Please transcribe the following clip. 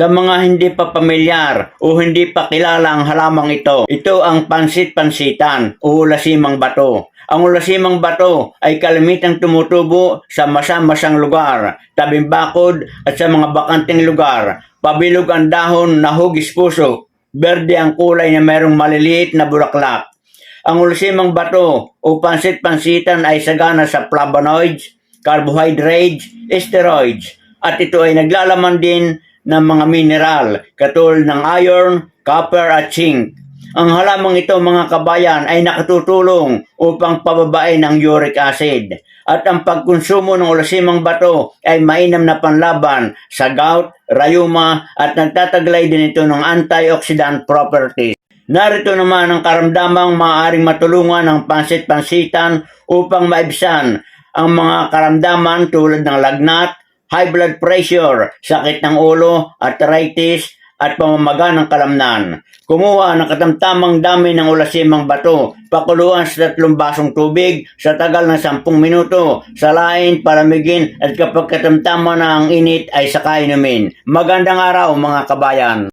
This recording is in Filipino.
Sa mga hindi pa pamilyar o hindi pa kilala ang halamang ito, ito ang pansit-pansitan o ulasimang bato. Ang ulasimang bato ay kalimitang tumutubo sa masamasang lugar, tabing bakod at sa mga bakanting lugar. Pabilog ang dahon na hugis puso, berde ang kulay na mayroong maliliit na bulaklak. Ang ulasimang bato o pansit-pansitan ay sagana sa flavonoids, carbohydrates, steroids, at ito ay naglalaman din ng mga mineral katulad ng iron, copper at zinc. Ang halamang ito mga kabayan ay nakatutulong upang pababain ang uric acid at ang pagkonsumo ng ulasimang bato ay mainam na panlaban sa gout, rayuma at nagtataglay din ito ng antioxidant properties. Narito naman ang karamdamang maaaring matulungan ng pansit-pansitan upang maibsan ang mga karamdaman tulad ng lagnat, high blood pressure, sakit ng ulo, arthritis, at pamamaga ng kalamnan. Kumuha ng katamtamang dami ng ulasimang bato, pakuluan sa tatlong basong tubig sa tagal ng 10 minuto, salain, palamigin at kapag katamtama na ang init ay saka inumin. Magandang araw mga kabayan!